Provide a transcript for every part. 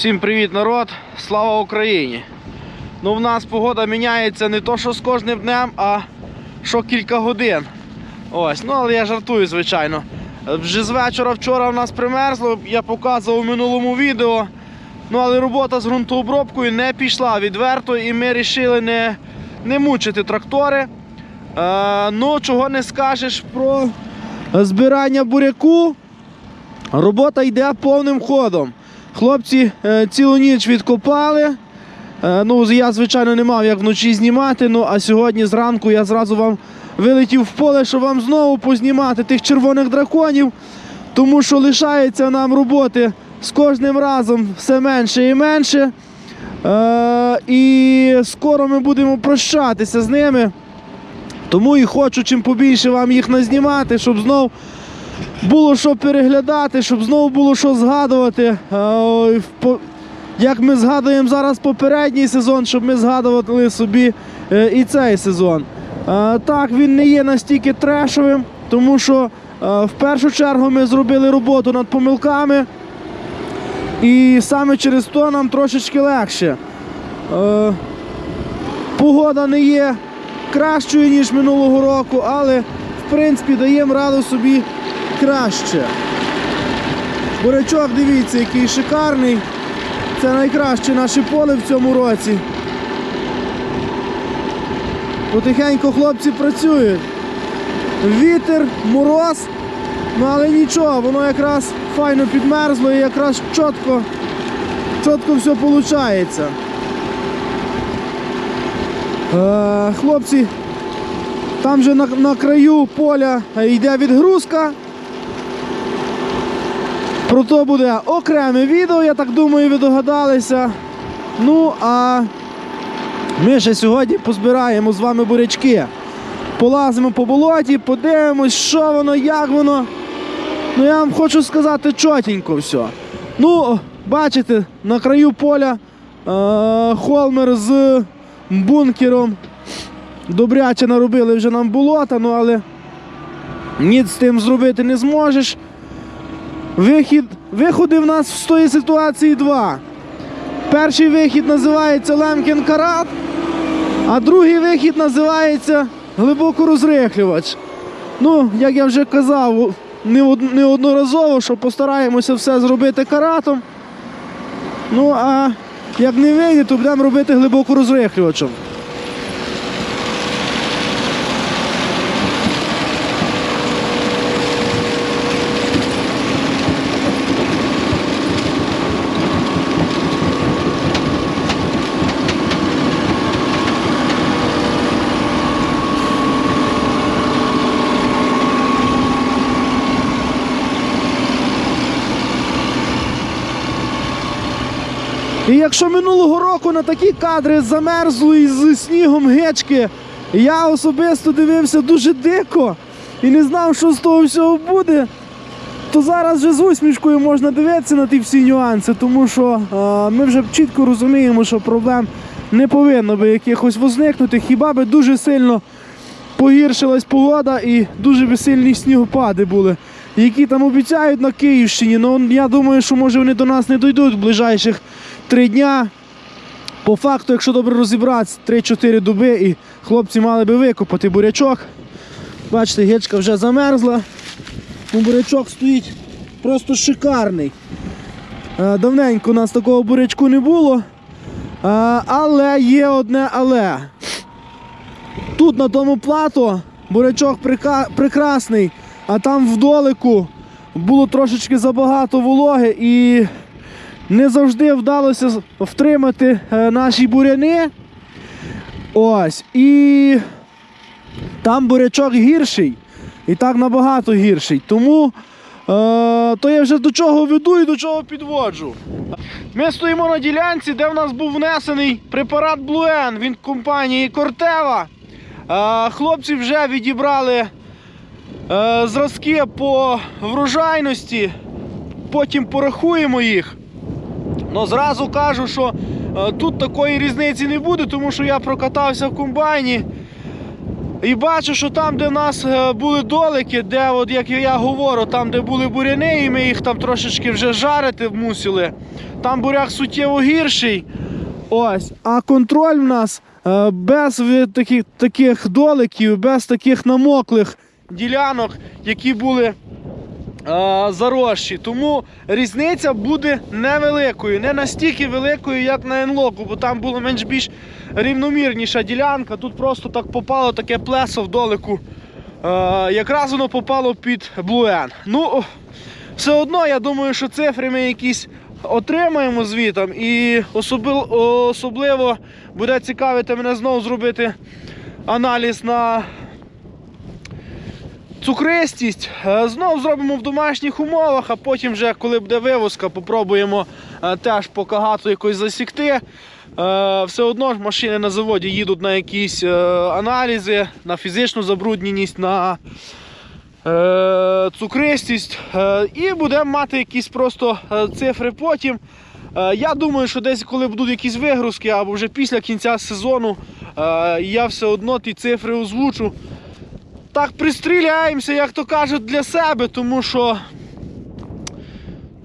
Всім привіт, народ! Слава Україні! Ну, в нас погода міняється не то, що з кожним днем, а що кілька годин. Ось, ну але я жартую, звичайно. Вже з вечора вчора в нас примерзло, я показував у минулому відео. Ну, але робота з ґрунтообробкою не пішла відверто, і ми вирішили не, не мучити трактори. Е, ну, чого не скажеш про збирання буряку. Робота йде повним ходом. Хлопці е, цілу ніч відкопали. Е, ну, я, звичайно, не мав як вночі знімати. Ну, а сьогодні зранку я зразу вам вилетів в поле, щоб вам знову познімати тих червоних драконів, тому що лишається нам роботи з кожним разом все менше і менше. Е, і скоро ми будемо прощатися з ними. Тому і хочу чим побільше вам їх назнімати, щоб знов було що переглядати, щоб знову було що згадувати. Як ми згадуємо зараз попередній сезон, щоб ми згадували собі е, і цей сезон. Так, він не є настільки трешовим, тому що е, в першу чергу ми зробили роботу над помилками. І саме через то нам трошечки легше. Е, Погода не є кращою, ніж минулого року, але в принципі даємо раду собі краще. Бурячок, дивіться, який шикарний. Це найкраще наше поле в цьому році. Потихеньку хлопці працюють. Вітер, мороз, ну але нічого, воно якраз файно підмерзло і якраз чітко, чітко все виходить. Е, хлопці, там же на, на краю поля йде відгрузка. Про то буде окреме відео, я так думаю, ви догадалися. Ну, а ми ще сьогодні позбираємо з вами бурячки. Полазимо по болоті, подивимось, що воно, як воно. Ну, я вам хочу сказати чотенько все. Ну, бачите, на краю поля е- холмер з бункером. Добряче наробили вже нам болота, ну але ніц з тим зробити не зможеш. Вихід, виходи в нас з тої ситуації два. Перший вихід називається Лемкін Карат, а другий вихід називається глибокорозрихлювач. Ну, як я вже казав неодноразово, що постараємося все зробити каратом. Ну, а як не вийде, то будемо робити глибокорозрихлювачем. І якщо минулого року на такі кадри замерзлої з снігом гечки, я особисто дивився дуже дико і не знав, що з того всього буде, то зараз вже з усмішкою можна дивитися на ті всі нюанси, тому що е, ми вже чітко розуміємо, що проблем не повинно би якихось возникнути, хіба би дуже сильно погіршилась погода і дуже сильні снігопади були, які там обіцяють на Київщині. Ну я думаю, що може вони до нас не дійдуть в ближайших три дня. По факту, якщо добре розібратися, 3-4 доби і хлопці мали би викопати бурячок. Бачите, гечка вже замерзла. Ну, бурячок стоїть просто шикарний. Е, Давненько у нас такого бурячку не було. Е, Але є одне але. Тут на тому плато бурячок прекрасний, а там вдолику було трошечки забагато вологи і не завжди вдалося втримати е, наші буряни. Ось. І там бурячок гірший. І так набагато гірший. Тому е, то я вже до чого веду і до чого підводжу. Ми стоїмо на ділянці, де в нас був внесений препарат Блуен від компанії Кортева. Е, хлопці вже відібрали е, зразки по врожайності, потім порахуємо їх. Ну, зразу кажу, що е, тут такої різниці не буде, тому що я прокатався в комбайні. І бачу, що там, де в нас е, були долики, де, от, як я говорю, там, де були буряни, і ми їх там трошечки вже жарити мусили, там буряк суттєво гірший. Ось, а контроль в нас е, без таких, таких доликів, без таких намоклих ділянок, які були заросші. Тому різниця буде невеликою, не настільки великою, як на енлоку, бо там була менш більш рівномірніша ділянка. Тут просто так попало таке плесо в якраз воно попало під блуен. Ну, все одно, я думаю, що цифри ми якісь отримаємо звітом. І особливо буде цікавити мене знову зробити аналіз на цукристість. Е, Знову зробимо в домашніх умовах, а потім, вже, коли буде вивозка, попробуємо е, теж по кагату якось засікти. Е, Все одно ж машини на заводі їдуть на якісь аналізи, на фізичну забрудненість, на цукристість. І будемо мати якісь просто цифри потім. Я думаю, що десь коли будуть якісь вигрузки або вже після кінця сезону, я все одно ті цифри озвучу. Так пристріляємося, як то кажуть, для себе, тому що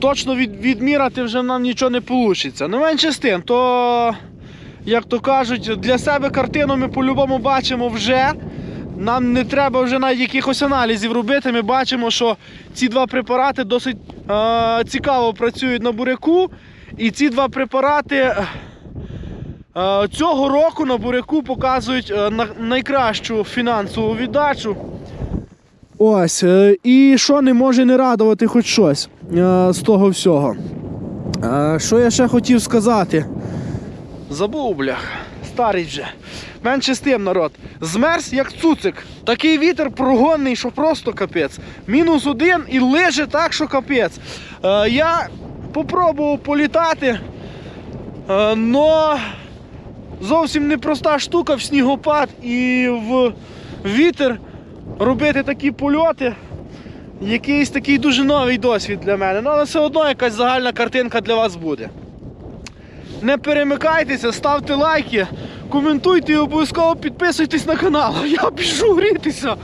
точно від, відміряти вже нам нічого не вийде. Ну менше з тим, то, як то кажуть, для себе картину ми по-любому бачимо вже. Нам не треба вже навіть якихось аналізів робити. Ми бачимо, що ці два препарати досить е, цікаво працюють на буряку. І ці два препарати цього року на буряку показують е, найкращу фінансову віддачу. Ось. е, І що не може не радувати хоч щось е, з того всього. Е, Що я ще хотів сказати? Забув, блях. Старий вже. Менше з тим, народ. Змерз як цуцик. Такий вітер прогонний, що просто капець. Мінус один і лиже так, що капець. Е, я попробував політати, е, но зовсім непроста штука в снігопад і в вітер робити такі польоти. Якийсь такий дуже новий досвід для мене. Ну, але все одно якась загальна картинка для вас буде. Не перемикайтеся, ставте лайки, коментуйте і обов'язково підписуйтесь на канал. Я біжу грітися.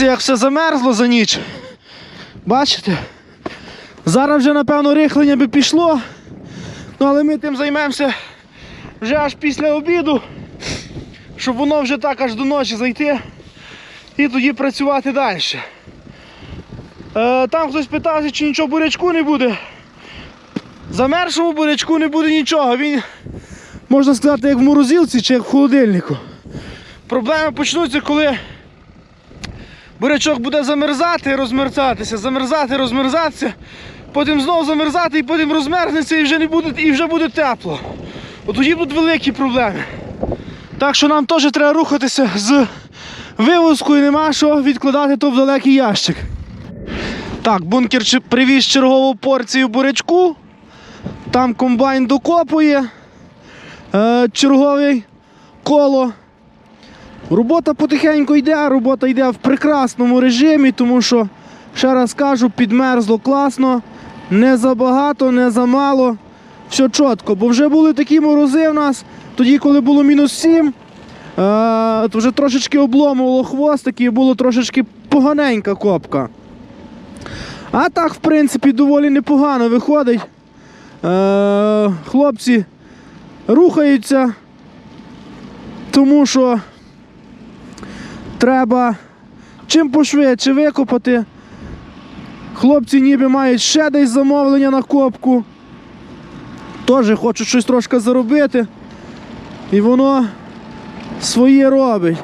Подивіться, як все замерзло за ніч. Бачите? Зараз вже, напевно, рихлення би пішло. Ну, але ми тим займемося вже аж після обіду, щоб воно вже так аж до ночі зайти і тоді працювати далі. Е, там хтось питався, чи нічого бурячку не буде. Замершому бурячку не буде нічого. Він, можна сказати, як в морозилці чи як в холодильнику. Проблеми почнуться, коли бурячок буде замерзати, розмерзатися, замерзати, розмерзатися, потім знову замерзати і потім розмерзнеться і вже не буде, і вже буде тепло. От тоді будуть великі проблеми. Так що нам теж треба рухатися з вивозкою, нема що відкладати то в далекий ящик. Так, бункер привіз чергову порцію бурячку. Там комбайн докопує. Е, черговий коло. Робота потихеньку йде, робота йде в прекрасному режимі, тому що, ще раз кажу, підмерзло класно, не забагато, не замало. Все чітко, бо вже були такі морози в нас, тоді, коли було мінус 7, е, то вже трошечки обломувало хвостики і було трошечки поганенька копка. А так, в принципі, доволі непогано виходить. Е, хлопці рухаються, тому що треба чим пошвидше викопати. Хлопці ніби мають ще десь замовлення на копку. Теж хочуть щось трошки заробити. І воно своє робить.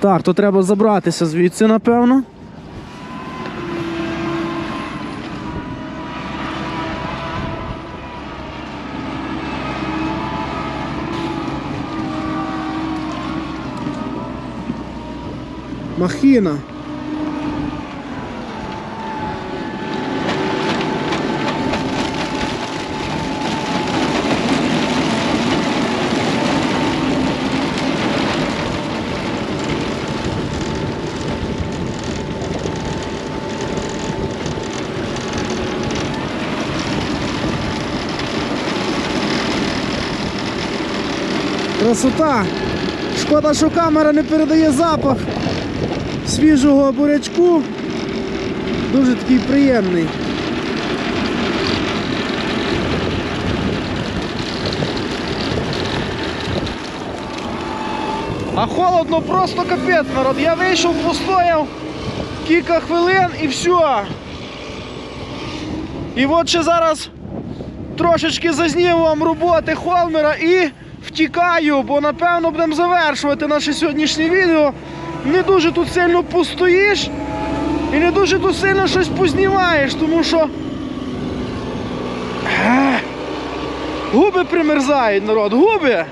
Так, то треба забратися звідси, напевно. Махіна. Красота! Шкода, що камера не передає запах свіжого бурячку. Дуже такий приємний. А холодно просто капець, народ. Я вийшов, постояв кілька хвилин і все. І от ще зараз трошечки зазніму вам роботи Холмера і втікаю, бо напевно будемо завершувати наше сьогоднішнє відео. Не дуже тут сильно постоїш і не дуже тут сильно щось познімаєш, тому що губи примерзають, народ, губи.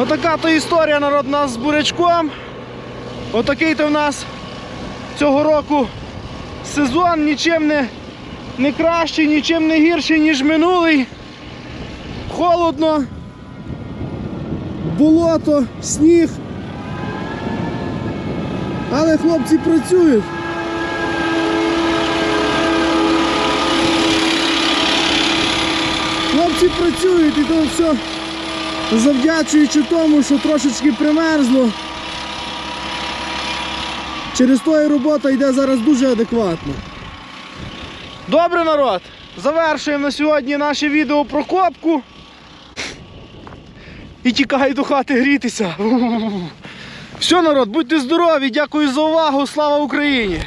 Ну, Отака то історія народ у нас з бурячком. Отакий то в нас цього року сезон нічим не не кращий, нічим не гірший, ніж минулий. Холодно, болото, сніг. Але хлопці працюють. Хлопці працюють і то все завдячуючи тому, що трошечки примерзло. Через то і робота йде зараз дуже адекватно. Добре, народ! Завершуємо на сьогодні наше відео про копку. І тікаю до хати грітися. Все, народ, будьте здорові, дякую за увагу, слава Україні!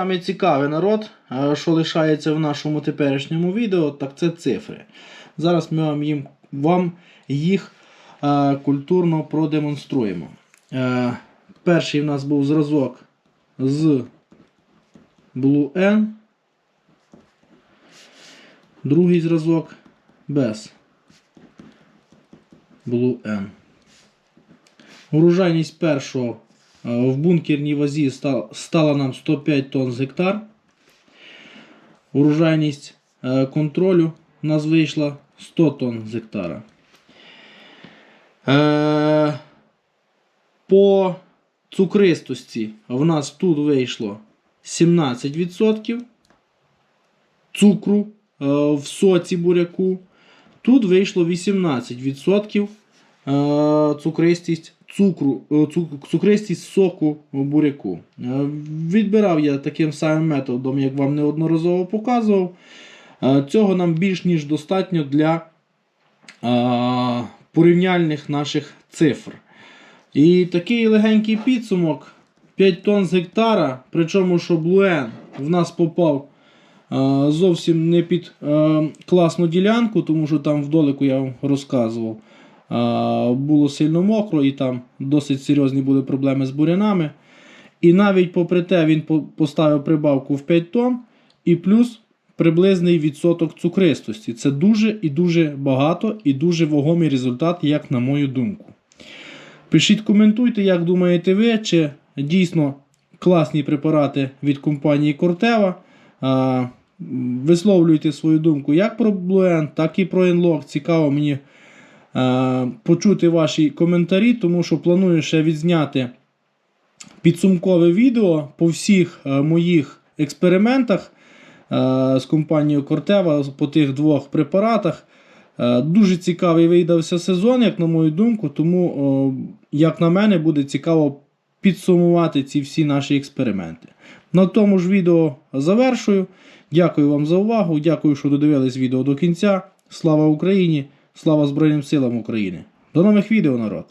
Саме цікаве народ, е, що лишається в нашому теперішньому відео, так це цифри. Зараз ми вам, їм, вам їх е, культурно продемонструємо. Е, перший в нас був зразок з Blue N. Другий зразок без Blue N. Урожайність першого в бункерній вазі ста- стала нам 105 тонн з гектар. Урожайність е, контролю у нас вийшла 100 тонн з гектара. Е, По цукристості в нас тут вийшло 17% цукру е, в соці буряку. Тут вийшло 18% е, цукристість цукру, е, цук- цукристість соку в буряку. Е, Відбирав я таким самим методом, як вам неодноразово показував. Е, Цього нам більш ніж достатньо для порівняльних наших цифр. І такий легенький підсумок 5 тонн з гектара, причому що блуен в нас попав зовсім не під класну ділянку, тому що там вдолику я вам розказував. Було сильно мокро і там досить серйозні були проблеми з бурянами. І навіть попри те він поставив прибавку в 5 тонн і плюс приблизний відсоток цукристості. Це дуже і дуже багато і дуже вагомий результат, як на мою думку. Пишіть, коментуйте, як думаєте ви, чи дійсно класні препарати від компанії Corteva. А, м, Висловлюйте свою думку як про Bluen, так і про Enlock. Цікаво мені почути ваші коментарі, тому що планую ще відзняти підсумкове відео по всіх е, моїх експериментах е, з компанією Corteva по тих двох препаратах. Е, Дуже цікавий видався сезон, як на мою думку, тому, як на мене, буде цікаво підсумувати ці всі наші експерименти. На тому ж відео завершую. Дякую вам за увагу. Дякую, що додивились відео до кінця. Слава Україні! Слава Збройним силам України! До нових відео, народ!